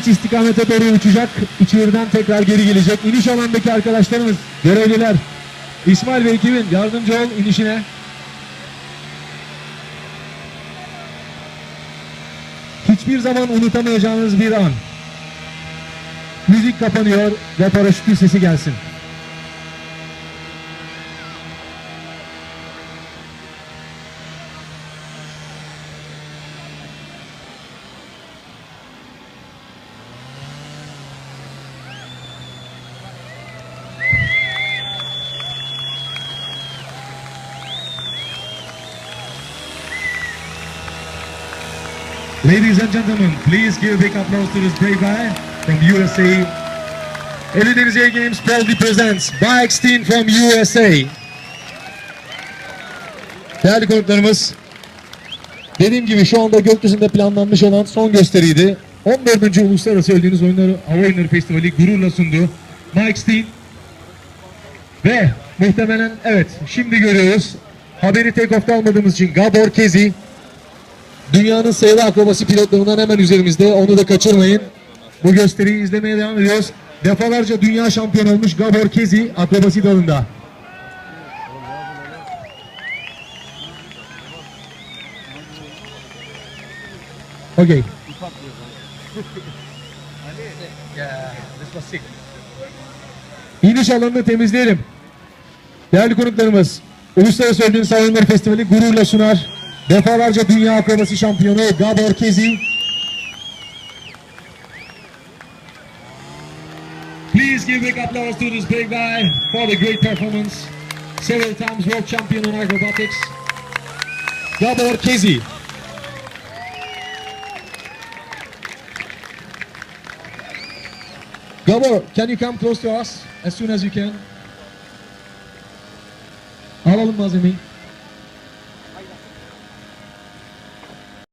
iç istikamete doğru uçacak. İçeriden tekrar geri gelecek. İniş alandaki arkadaşlarımız, görevliler. İsmail ve ekibin yardımcı ol inişine. Hiçbir zaman unutamayacağınız bir an. Müzik kapanıyor ve paraşütün sesi gelsin. Ladies and gentlemen, please give a big applause to this brave guy from USA. Air Games proudly presents Bike Team from USA. Değerli konuklarımız, dediğim gibi şu anda gökyüzünde planlanmış olan son gösteriydi. 14. Uluslararası Öldüğünüz Oyunları Hava Oyunları Festivali gururla sundu. Mike Steen ve muhtemelen evet şimdi görüyoruz. Haberi take off'ta almadığımız için Gabor Kezi Dünyanın sayılı akrobasi pilotlarından hemen üzerimizde. Onu da kaçırmayın. Bu gösteriyi izlemeye devam ediyoruz. Defalarca dünya şampiyonu olmuş Gabor Kezi akrobasi dalında. Okay. İniş alanını temizleyelim. Değerli konuklarımız, Uluslararası Ödül Savunmaları Festivali gururla sunar. Defalarca dünya akrobasi şampiyonu Gabor Kezi. Please give big applause to this big guy for the great performance. Several times world champion in acrobatics. Gabor Kezi. Gabor, can you come close to us as soon as you can? Alalım malzemeyi.